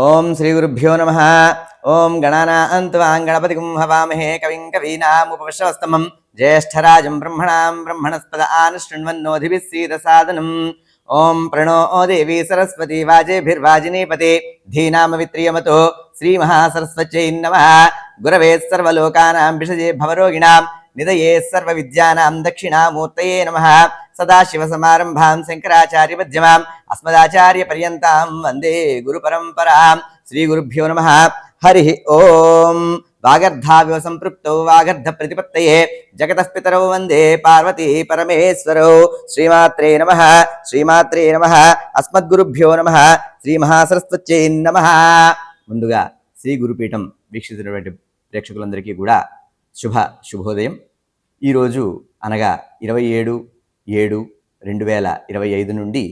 ఓం శ్రీ గురుభ్యో నమ. ఓం గణానాన్వాం గణపతి హవామహే కవిం కవీనాముపవశ్రవస్తమం. జ్యేష్ఠరాజం బ్రహ్మణాం బ్రహ్మణస్పద ఆనుశృణ్వన్నోధిభిः సీదసాదనం. ఓం ప్రణో దేవీ సరస్వతి వాజేభిర్వాజినీపతి. ధీనామవిత్రియమతో శ్రీమహాసరస్వత్యై నమః. గురవే సర్వలోకానాం విషజే భవరోగిణాం. నిదయే సర్వవిద్యానాం దక్షిణామూర్తయే నమః. సదాశివసమారంభాం అస్మదాచార్య పర్యంతం వందే గురు పరంపరాం శ్రీ గురుభ్యో నమ హరి ఓం వాగర్ధావివ సంపృప్తౌ వాగర్ధ ప్రతిపత్తయే జగతః పితరౌ వందే పార్వతీ పరమేశ్వరౌ శ్రీమాత్రే నమ శ్రీమాత్రే నమ అస్మద్గురుభ్యో నమ శ్రీ మహాసరస్వత్యై నమ ముందుగా శ్రీ గురుపీఠం వీక్షిస్తున్నటువంటి ప్రేక్షకులందరికీ కూడా శుభ శుభోదయం ఈరోజు అనగా ఇరవై ఏడు ఏడు రెండు వేల ఇరవై ఐదు నుండి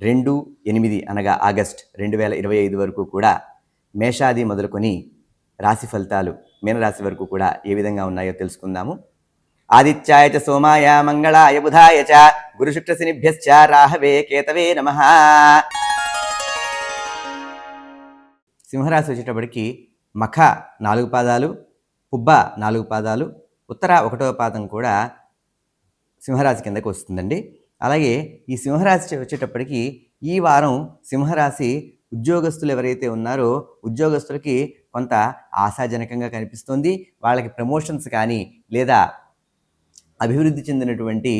రెండు ఎనిమిది అనగా ఆగస్ట్ రెండు వేల ఇరవై ఐదు వరకు కూడా మేషాది మొదలుకొని రాశి ఫలితాలు మీనరాశి వరకు కూడా ఏ విధంగా ఉన్నాయో తెలుసుకుందాము. ఆదిత్యాయ చ సోమాయ మంగళాయ బుధాయ చ గురుశుక్రశనిభ్యశ్చ రాహవే కేతవే నమ. సింహరాశి వచ్చేటప్పటికి మఖ నాలుగు పాదాలు పుబ్బ నాలుగు పాదాలు ఉత్తర ఒకటవ పాదం కూడా సింహరాశి కిందకు వస్తుందండి. అలాగే ఈ సింహరాశి వచ్చేటప్పటికి ఈ వారం సింహరాశి ఉద్యోగస్తులు ఎవరైతే ఉన్నారో ఉద్యోగస్తులకి కొంత ఆశాజనకంగా కనిపిస్తుంది. వాళ్ళకి ప్రమోషన్స్ కానీ లేదా అభివృద్ధి చెందినటువంటి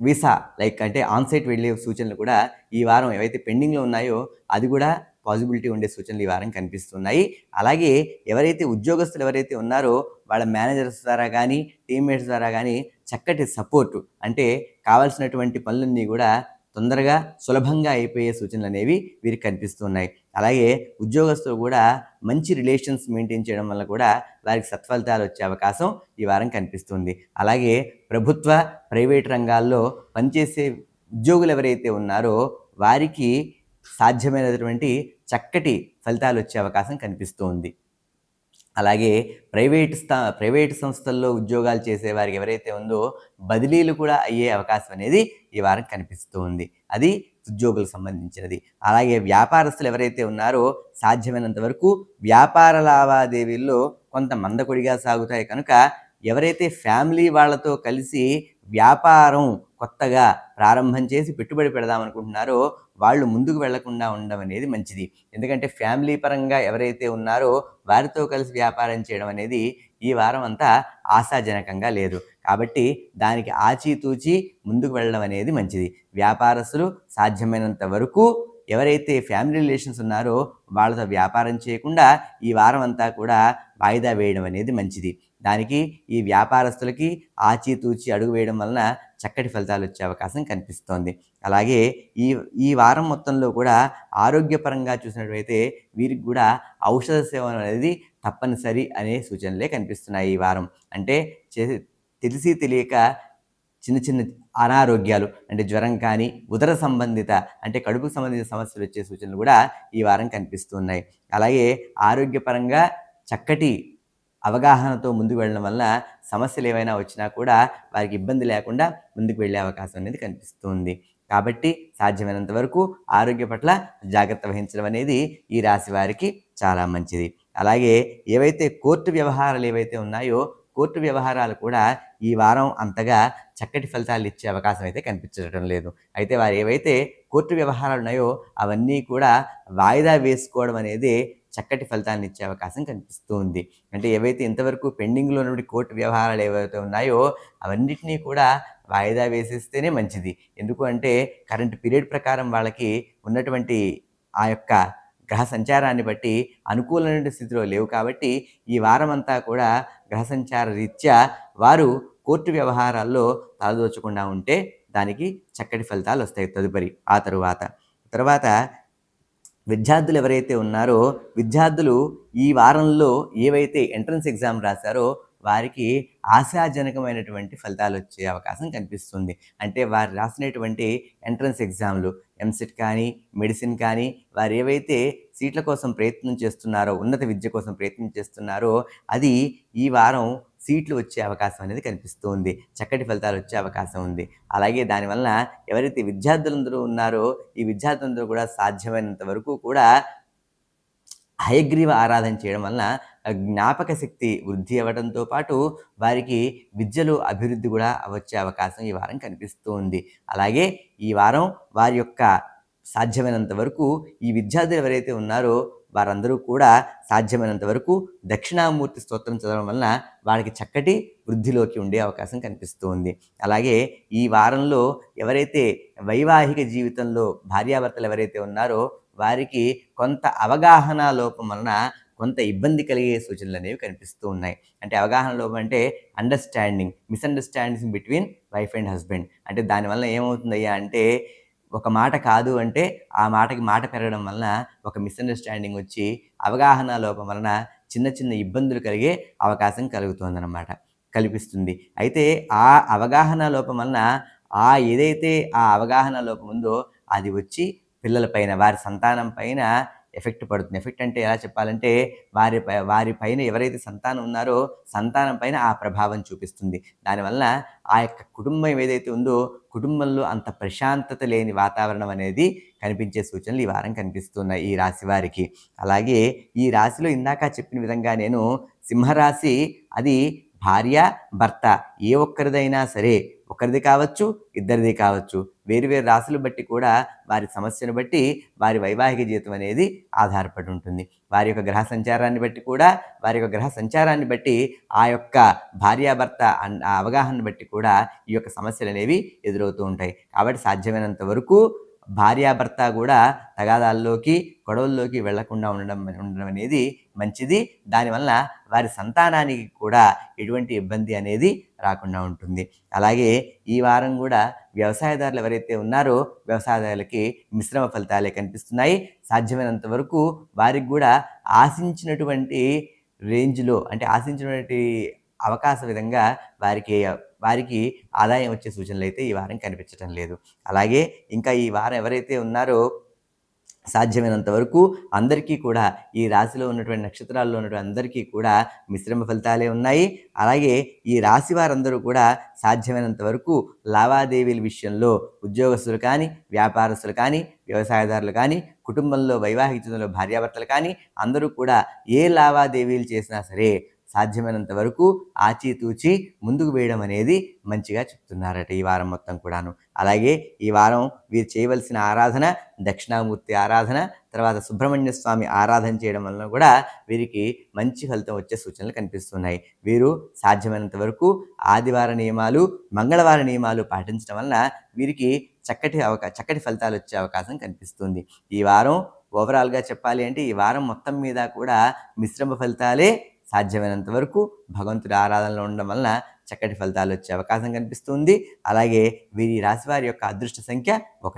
వీసా లైక్ అంటే ఆన్సైట్ వెళ్ళే సూచనలు కూడా ఈ వారం ఏవైతే పెండింగ్లో ఉన్నాయో అది కూడా పాజిబిలిటీ ఉండే సూచనలు ఈ వారం కనిపిస్తున్నాయి. అలాగే ఎవరైతే ఉద్యోగస్తులు ఎవరైతే ఉన్నారో వాళ్ళ మేనేజర్స్ ద్వారా కానీ టీమ్మేట్స్ ద్వారా కానీ చక్కటి సపోర్టు అంటే కావాల్సినటువంటి పనులన్నీ కూడా తొందరగా సులభంగా అయిపోయే సూచనలు అనేవి వీరికి కనిపిస్తున్నాయి. అలాగే ఉద్యోగస్తులు కూడా మంచి రిలేషన్స్ మెయింటైన్ చేయడం వల్ల కూడా వారికి సత్ఫలితాలు వచ్చే అవకాశం ఈ వారం కనిపిస్తుంది. అలాగే ప్రభుత్వ ప్రైవేట్ రంగాల్లో పనిచేసే ఉద్యోగులు ఎవరైతే ఉన్నారో వారికి సాధ్యమైనటువంటి చక్కటి ఫలితాలు వచ్చే అవకాశం కనిపిస్తుంది. అలాగే ప్రైవేట్ స్థా ప్రైవేట్ సంస్థల్లో ఉద్యోగాలు చేసే వారికి ఎవరైతే ఉందో బదిలీలు కూడా అయ్యే అవకాశం అనేది ఈ వారం కనిపిస్తూ ఉంది అది ఉద్యోగులకు సంబంధించినది. అలాగే వ్యాపారస్తులు ఎవరైతే ఉన్నారో సాధ్యమైనంత వరకు వ్యాపార లావాదేవీల్లో కొంత మందకొడిగా సాగుతాయి కనుక ఎవరైతే ఫ్యామిలీ వాళ్ళతో కలిసి వ్యాపారం కొత్తగా ప్రారంభం చేసి పెట్టుబడి పెడదామనుకుంటున్నారో వాళ్ళు ముందుకు వెళ్ళకుండా ఉండడం అనేది మంచిది. ఎందుకంటే ఫ్యామిలీ పరంగా ఎవరైతే ఉన్నారో వారితో కలిసి వ్యాపారం చేయడం అనేది ఈ వారం అంతా ఆశాజనకంగా లేదు. కాబట్టి దానికి ఆచితూచి ముందుకు వెళ్ళడం అనేది మంచిది. వ్యాపారస్తులు సాధ్యమైనంత వరకు ఎవరైతే ఫ్యామిలీ రిలేషన్స్ ఉన్నారో వాళ్ళతో వ్యాపారం చేయకుండా ఈ వారం అంతా కూడా వాయిదా వేయడం అనేది మంచిది. దానికి ఈ వ్యాపారస్తులకి ఆచితూచి అడుగు వేయడం వలన చక్కటి ఫలితాలు వచ్చే అవకాశం కనిపిస్తోంది. అలాగే ఈ ఈ వారం మొత్తంలో కూడా ఆరోగ్యపరంగా చూసినట్లయితే వీరికి కూడా ఔషధ సేవనం అనేది తప్పనిసరి అనే సూచనలే కనిపిస్తున్నాయి ఈ వారం. అంటే తెలిసి తెలియక చిన్న చిన్న అనారోగ్యాలు అంటే జ్వరం కానీ ఉదర సంబంధిత అంటే కడుపు సంబంధిత సమస్యలు వచ్చే సూచనలు కూడా ఈ వారం కనిపిస్తున్నాయి అలాగే ఆరోగ్యపరంగా చక్కటి అవగాహనతో ముందుకు వెళ్ళడం వల్ల సమస్యలు ఏవైనా వచ్చినా కూడా వారికి ఇబ్బంది లేకుండా ముందుకు వెళ్ళే అవకాశం అనేది కనిపిస్తుంది. కాబట్టి సాధ్యమైనంత వరకు ఆరోగ్య పట్ల జాగ్రత్త వహించడం అనేది ఈ రాశి వారికి చాలా మంచిది. అలాగే ఏవైతే కోర్టు వ్యవహారాలు ఏవైతే ఉన్నాయో కోర్టు వ్యవహారాలు కూడా ఈ వారం అంతగా చక్కటి ఫలితాలు ఇచ్చే అవకాశం అయితే కనిపించడం లేదు. అయితే వారు ఏవైతే కోర్టు వ్యవహారాలు ఉన్నాయో అవన్నీ కూడా వాయిదా వేసుకోవడం అనేది చక్కటి ఫలితాన్ని ఇచ్చే అవకాశం కనిపిస్తూ ఉంది అంటే ఏవైతే ఇంతవరకు పెండింగ్లో ఉన్నటువంటి కోర్టు వ్యవహారాలు ఏవైతే ఉన్నాయో అవన్నిటినీ కూడా వాయిదా వేసేస్తేనే మంచిది. ఎందుకు అంటే కరెంట్ పీరియడ్ ప్రకారం వాళ్ళకి ఉన్నటువంటి ఆ యొక్క గ్రహ సంచారాన్ని బట్టి అనుకూలమైన స్థితిలో లేవు కాబట్టి ఈ వారం అంతా కూడా గ్రహ సంచార రీత్యా వారు కోర్టు వ్యవహారాల్లో తలదోచకుండా ఉంటే దానికి చక్కటి ఫలితాలు వస్తాయి తదుపరి ఆ తరువాత. తర్వాత విద్యార్థులు ఎవరైతే ఉన్నారో విద్యార్థులు ఈ వారంలో ఏవైతే ఎంట్రన్స్ ఎగ్జామ్ రాశారో వారికి ఆశాజనకమైనటువంటి ఫలితాలు వచ్చే అవకాశం కనిపిస్తుంది. అంటే వారు రాసినటువంటి ఎంట్రన్స్ ఎగ్జామ్లు ఎంసెట్ కానీ మెడిసిన్ కానీ వారు ఏవైతే సీట్ల కోసం ప్రయత్నం చేస్తున్నారో ఉన్నత విద్య కోసం ప్రయత్నం చేస్తున్నారో అది ఈ వారం సీట్లు వచ్చే అవకాశం అనేది కనిపిస్తుంది చక్కటి ఫలితాలు వచ్చే అవకాశం ఉంది. అలాగే దానివల్ల ఎవరైతే విద్యార్థులందరూ ఉన్నారో ఈ విద్యార్థులందరూ కూడా సాధ్యమైనంత వరకు కూడా హయగ్రీవ ఆరాధన చేయడం వలన జ్ఞాపక శక్తి వృద్ధి అవ్వడంతో పాటు వారికి విద్యలో అభివృద్ధి కూడా వచ్చే అవకాశం ఈ వారం కనిపిస్తూ ఉంది. అలాగే ఈ వారం వారి యొక్క సాధ్యమైనంత వరకు ఈ విద్యార్థులు ఎవరైతే ఉన్నారో వారందరూ కూడా సాధ్యమైనంత వరకు దక్షిణామూర్తి స్తోత్రం చదవడం వలన వారికి చక్కటి వృద్ధిలోకి ఉండే అవకాశం కనిపిస్తూ ఉంది అలాగే ఈ వారంలో ఎవరైతే వైవాహిక జీవితంలో భార్యాభర్తలు ఎవరైతే ఉన్నారో వారికి కొంత అవగాహన లోపం వలన కొంత ఇబ్బంది కలిగే సూచనలు అనేవి కనిపిస్తూ ఉన్నాయి. అంటే అవగాహన లోపం అంటే understanding misunderstanding between wife and husband అంటే దానివల్ల ఏమవుతుందయ్యా అంటే ఒక మాట కాదు అంటే ఆ మాటకి మాట పెరగడం వలన ఒక మిస్అండర్స్టాండింగ్ వచ్చి అవగాహన లోపం వలన చిన్న చిన్న ఇబ్బందులు కలిగే అవకాశం కలుగుతుందన్నమాట కల్పిస్తుంది. అయితే ఆ అవగాహన లోపం వలన ఆ ఏదైతే ఆ అవగాహన లోపం ఉందో అది వచ్చి పిల్లల పైన వారి సంతానం పైన ఎఫెక్ట్ పడుతుంది. ఎఫెక్ట్ అంటే ఎలా చెప్పాలంటే వారి వారి పైన ఎవరైతే సంతానం ఉన్నారో సంతానం పైన ఆ ప్రభావం చూపిస్తుంది. దానివల్ల ఆ యొక్క కుటుంబం ఏదైతే ఉందో కుటుంబంలో అంత ప్రశాంతత లేని వాతావరణం అనేది కనిపించే సూచనలు ఈ వారం కనిపిస్తున్నాయి ఈ రాశి వారికి. అలాగే ఈ రాశిలో ఇందాక చెప్పిన విధంగా నేను సింహరాశి అది భార్య భర్త ఏ ఒక్కరిదైనా సరే ఒకరిది కావచ్చు ఇద్దరిది కావచ్చు. వేరు వేరు రాశులు బట్టి కూడా వారి సమస్యను బట్టి వారి వైవాహిక జీవితం అనేది ఆధారపడి ఉంటుంది. వారి యొక్క గ్రహ సంచారాన్ని బట్టి కూడా వారి యొక్క గ్రహ సంచారాన్ని బట్టి ఆ యొక్క భార్యాభర్త అవగాహన బట్టి కూడా ఈ యొక్క సమస్యలు అనేవి ఎదురవుతూ ఉంటాయి. కాబట్టి సాధ్యమైనంత వరకు భార్యాభర్త కూడా తగాదాల్లోకి గొడవల్లోకి వెళ్ళకుండా ఉండడం ఉండడం అనేది మంచిది. దానివల్ల వారి సంతానానికి కూడా ఎటువంటి ఇబ్బంది అనేది రాకుండా ఉంటుంది. అలాగే ఈ వారం కూడా వ్యవసాయదారులు ఎవరైతే ఉన్నారో వ్యవసాయదారులకి మిశ్రమ ఫలితాలే కనిపిస్తున్నాయి. సాధ్యమైనంత వరకు వారికి కూడా ఆశించినటువంటి రేంజ్లో అంటే ఆశించినటువంటి అవకాశ విధంగా వారికి వారికి ఆదాయం వచ్చే సూచనలు అయితే ఈ వారం కనిపించడం లేదు. అలాగే ఇంకా ఈ వారం ఎవరైతే ఉన్నారో సాధ్యమైనంత వరకు అందరికీ కూడా ఈ రాశిలో ఉన్నటువంటి నక్షత్రాల్లో ఉన్నటువంటి అందరికీ కూడా మిశ్రమ ఫలితాలే ఉన్నాయి. అలాగే ఈ రాశి వారందరూ కూడా సాధ్యమైనంత వరకు లావాదేవీల విషయంలో ఉద్యోగస్తులు కానీ వ్యాపారస్తులు కానీ వ్యవసాయదారులు కానీ కుటుంబంలో వైవాహిక జీవితంలో భార్యాభర్తలు కానీ అందరూ కూడా ఏ లావాదేవీలు చేసినా సరే సాధ్యమైనంత వరకు ఆచితూచి ముందుకు వేయడం అనేది మంచిగా చెప్తున్నారట ఈ వారం మొత్తం కూడాను. అలాగే ఈ వారం వీరు చేయవలసిన ఆరాధన దక్షిణామూర్తి ఆరాధన తర్వాత సుబ్రహ్మణ్య స్వామి ఆరాధన చేయడం వలన కూడా వీరికి మంచి ఫలితం వచ్చే సూచనలు కనిపిస్తున్నాయి. వీరు సాధ్యమైనంత వరకు ఆదివార నియమాలు మంగళవార నియమాలు పాటించడం వలన వీరికి చక్కటి అవకా చక్కటి ఫలితాలు వచ్చే అవకాశం కనిపిస్తుంది. ఈ వారం ఓవరాల్గా చెప్పాలి అంటే ఈ వారం మొత్తం మీద కూడా మిశ్రమ ఫలితాలే సాధ్యమైనంత వరకు భగవంతుడి ఆరాధనలో ఉండడం వలన చక్కటి ఫలితాలు వచ్చే అవకాశం కనిపిస్తుంది. అలాగే వీరి రాశివారి యొక్క అదృష్ట సంఖ్య ఒకటి.